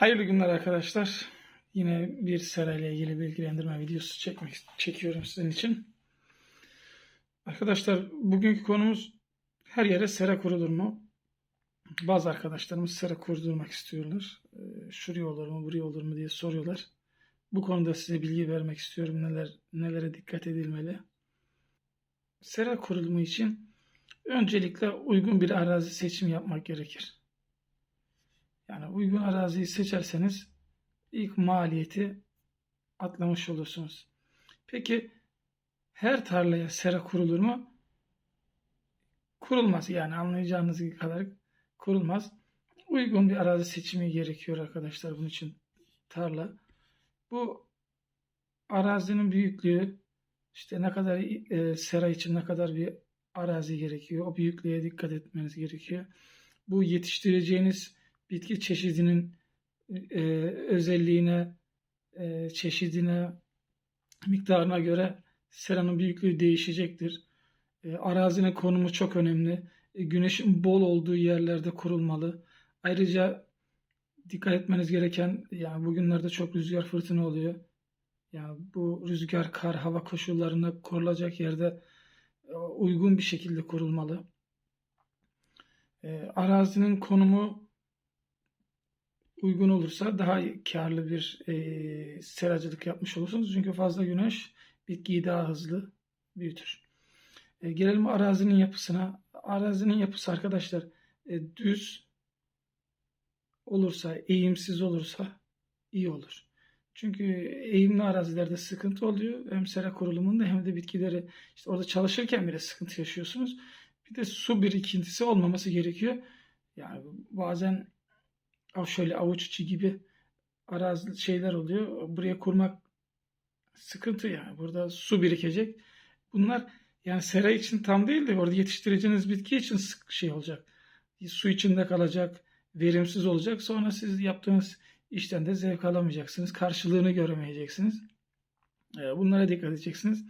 Hayırlı günler arkadaşlar. Yine bir sera ile ilgili bilgilendirme videosu çekmek çekiyorum sizin için. Arkadaşlar bugünkü konumuz her yere sera kurulur mu? Bazı arkadaşlarımız sera kurdurmak istiyorlar. Ee, Şuraya olur mu, buraya olur mu diye soruyorlar. Bu konuda size bilgi vermek istiyorum. Neler nelere dikkat edilmeli? Sera kurulumu için öncelikle uygun bir arazi seçimi yapmak gerekir. Yani uygun araziyi seçerseniz ilk maliyeti atlamış olursunuz. Peki her tarlaya sera kurulur mu? Kurulmaz yani anlayacağınız kadar kurulmaz. Uygun bir arazi seçimi gerekiyor arkadaşlar bunun için tarla. Bu arazinin büyüklüğü işte ne kadar e, sera için ne kadar bir arazi gerekiyor. O büyüklüğe dikkat etmeniz gerekiyor. Bu yetiştireceğiniz bitki çeşidinin e, özelliğine, e, çeşidine, miktarına göre seranın büyüklüğü değişecektir. E, arazinin konumu çok önemli. E, güneşin bol olduğu yerlerde kurulmalı. Ayrıca dikkat etmeniz gereken yani bugünlerde çok rüzgar fırtına oluyor. Yani bu rüzgar, kar, hava koşullarında kurulacak yerde e, uygun bir şekilde kurulmalı. E, arazinin konumu uygun olursa daha karlı bir e, seracılık yapmış olursunuz. Çünkü fazla güneş bitkiyi daha hızlı büyütür. E, gelelim arazinin yapısına. Arazinin yapısı arkadaşlar e, düz olursa, eğimsiz olursa iyi olur. Çünkü eğimli arazilerde sıkıntı oluyor. Hem sera kurulumunda hem de bitkileri işte orada çalışırken bile sıkıntı yaşıyorsunuz. Bir de su birikintisi olmaması gerekiyor. Yani bazen şöyle avuç içi gibi arazi şeyler oluyor. Buraya kurmak sıkıntı yani. Burada su birikecek. Bunlar yani sera için tam değil de orada yetiştireceğiniz bitki için sık şey olacak. Su içinde kalacak, verimsiz olacak. Sonra siz yaptığınız işten de zevk alamayacaksınız. Karşılığını göremeyeceksiniz. Ee, bunlara dikkat edeceksiniz.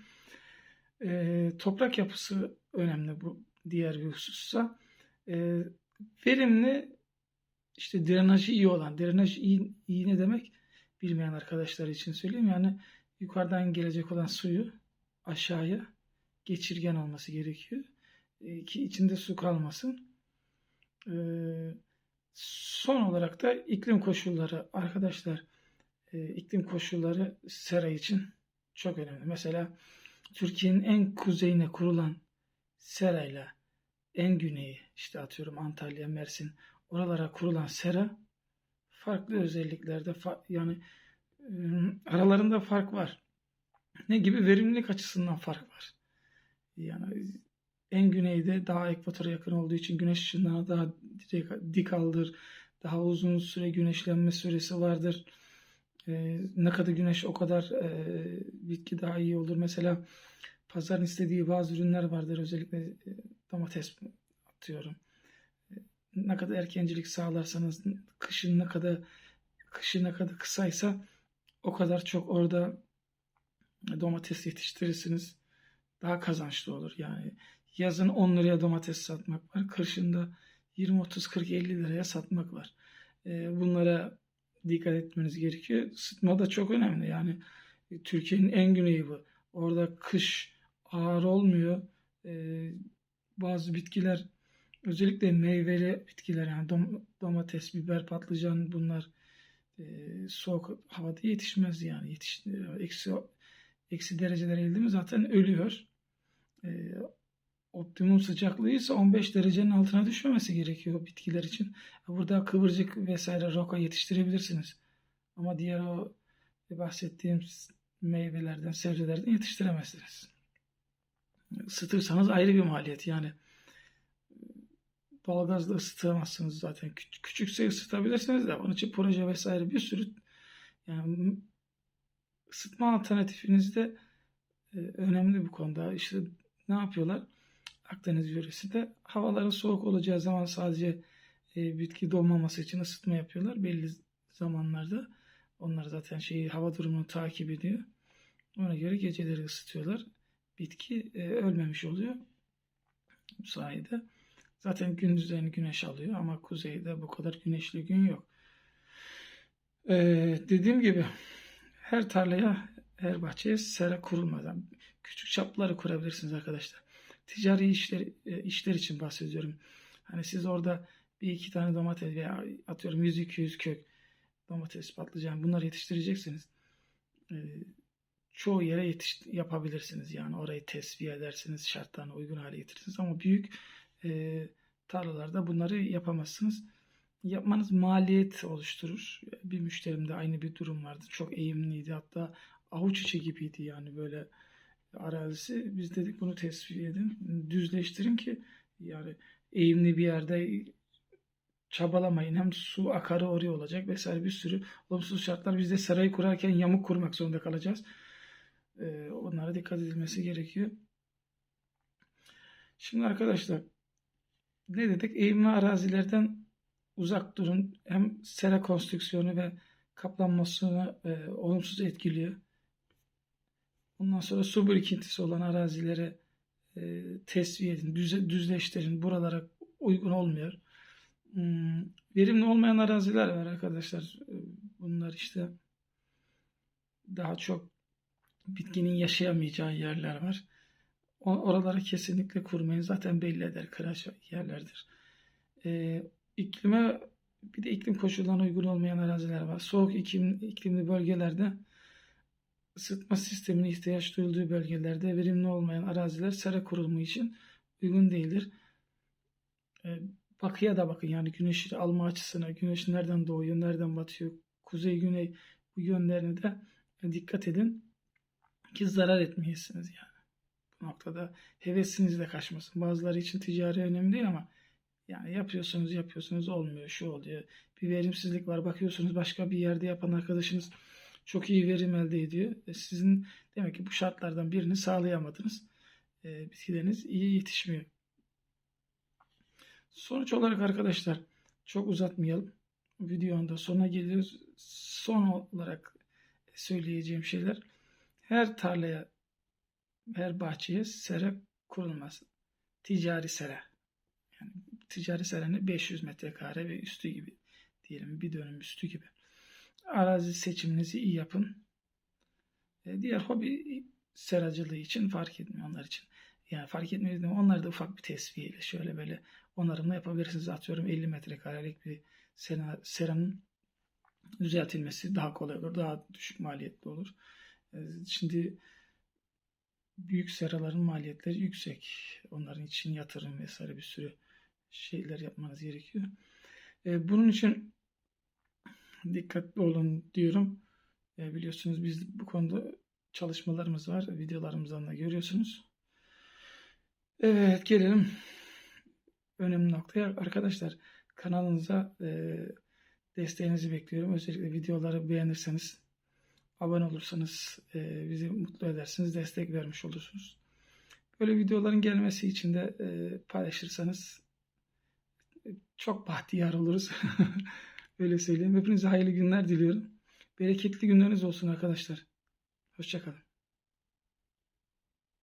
Ee, toprak yapısı önemli bu diğer bir husussa. Ee, verimli işte drenajı iyi olan, drenaj iyi, iyi ne demek bilmeyen arkadaşlar için söyleyeyim. Yani yukarıdan gelecek olan suyu aşağıya geçirgen olması gerekiyor. E, ki içinde su kalmasın. E, son olarak da iklim koşulları arkadaşlar e, iklim koşulları sera için çok önemli. Mesela Türkiye'nin en kuzeyine kurulan serayla en güneyi işte atıyorum Antalya, Mersin oralara kurulan sera farklı özelliklerde yani aralarında fark var. Ne gibi verimlilik açısından fark var. Yani en güneyde daha ekvatora yakın olduğu için güneş ışınlarına daha dik aldır. Daha uzun süre güneşlenme süresi vardır. Ee, ne kadar güneş o kadar e, bitki daha iyi olur. Mesela pazarın istediği bazı ürünler vardır. Özellikle e, domates atıyorum ne kadar erkencilik sağlarsanız kışın ne kadar kışı ne kadar kısaysa o kadar çok orada domates yetiştirirsiniz. Daha kazançlı olur. Yani yazın 10 liraya domates satmak var. Kışında 20, 30, 40, 50 liraya satmak var. Bunlara dikkat etmeniz gerekiyor. Isıtma da çok önemli. Yani Türkiye'nin en güneyi bu. Orada kış ağır olmuyor. Bazı bitkiler Özellikle meyveli bitkiler yani dom, domates, biber, patlıcan bunlar e, soğuk havada yetişmez yani. Yetiş, eksi, eksi dereceler elde mi zaten ölüyor. E, optimum sıcaklığı ise 15 derecenin altına düşmemesi gerekiyor bitkiler için. Burada kıvırcık vesaire roka yetiştirebilirsiniz. Ama diğer o bahsettiğim meyvelerden, sebzelerden yetiştiremezsiniz. Isıtırsanız ayrı bir maliyet yani. Doğalgazla ısıtamazsınız zaten. Küçük, küçükse ısıtabilirsiniz de onun için proje vesaire bir sürü yani ısıtma alternatifiniz de e, önemli bu konuda. İşte ne yapıyorlar? Akdeniz yöresinde havaların soğuk olacağı zaman sadece e, bitki donmaması için ısıtma yapıyorlar belli zamanlarda. Onlar zaten şeyi hava durumunu takip ediyor. Ona göre geceleri ısıtıyorlar. Bitki e, ölmemiş oluyor bu sayede. Zaten gündüzlerini güneş alıyor ama kuzeyde bu kadar güneşli gün yok. Ee, dediğim gibi her tarlaya, her bahçeye sera kurulmadan küçük çapları kurabilirsiniz arkadaşlar. Ticari işler, e, işler için bahsediyorum. Hani siz orada bir iki tane domates veya atıyorum 100-200 kök domates, patlıcan bunları yetiştireceksiniz. Ee, çoğu yere yetiş yapabilirsiniz. Yani orayı tesviye edersiniz, şartlarına uygun hale getirirsiniz. Ama büyük e, tarlalarda bunları yapamazsınız. Yapmanız maliyet oluşturur. Bir müşterimde aynı bir durum vardı. Çok eğimliydi. Hatta avuç içi gibiydi yani böyle arazisi. Biz dedik bunu tesviye edin, düzleştirin ki yani eğimli bir yerde çabalamayın. Hem su akarı oraya olacak vesaire bir sürü olumsuz şartlar. Biz de sarayı kurarken yamuk kurmak zorunda kalacağız. Ee, onlara dikkat edilmesi gerekiyor. Şimdi arkadaşlar ne dedik? Eğimli arazilerden uzak durun. Hem sera konstrüksiyonu ve kaplanmasını e, olumsuz etkiliyor. Ondan sonra su birikintisi olan arazilere e, tesviye edin, düze, düzleştirin. Buralara uygun olmuyor. Hmm, verimli olmayan araziler var arkadaşlar. E, Bunlar işte daha çok bitkinin yaşayamayacağı yerler var. O- Oralara kesinlikle kurmayın. Zaten belli eder kıraç yerlerdir. E, iklime bir de iklim koşullarına uygun olmayan araziler var. Soğuk iklim, iklimli bölgelerde ısıtma sistemine ihtiyaç duyulduğu bölgelerde verimli olmayan araziler sera kurulumu için uygun değildir. E, batıya da bakın yani güneşi alma açısına, güneş nereden doğuyor, nereden batıyor, kuzey, güney bu yönlerine de dikkat edin ki zarar etmeyesiniz yani. Bu noktada hevesiniz de kaçmasın. Bazıları için ticari önemli değil ama yani yapıyorsunuz yapıyorsunuz olmuyor şu oluyor. Bir verimsizlik var bakıyorsunuz başka bir yerde yapan arkadaşınız çok iyi verim elde ediyor. E, Sizin demek ki bu şartlardan birini sağlayamadınız. E, bitkileriniz iyi yetişmiyor. Sonuç olarak arkadaşlar çok uzatmayalım. Videonun da sonuna geliyoruz. Son olarak söyleyeceğim şeyler her tarlaya her bahçeye sera kurulmaz. Ticari sera. Yani ticari sera ne? 500 metrekare ve üstü gibi diyelim bir dönüm üstü gibi. Arazi seçiminizi iyi yapın. E, diğer hobi seracılığı için fark etmiyor onlar için. Yani fark etmiyor dedim. Onlar da ufak bir tesviyeyle şöyle böyle onarımla yapabilirsiniz. Atıyorum 50 metrekarelik bir sera, seranın düzeltilmesi daha kolay olur. Daha düşük maliyetli olur. E, Şimdi büyük seraların maliyetleri yüksek. Onların için yatırım vesaire bir sürü şeyler yapmanız gerekiyor. E, Bunun için dikkatli olun diyorum. E, biliyorsunuz biz bu konuda çalışmalarımız var. Videolarımızdan da görüyorsunuz. Evet gelelim önemli noktaya. Arkadaşlar kanalınıza e, desteğinizi bekliyorum. Özellikle videoları beğenirseniz, abone olursanız e, bizi mutlu edersiniz, destek vermiş olursunuz. Böyle videoların gelmesi için de e, paylaşırsanız çok bahtiyar oluruz. Öyle söyleyeyim. Hepinize hayırlı günler diliyorum. Bereketli günleriniz olsun arkadaşlar. Hoşçakalın.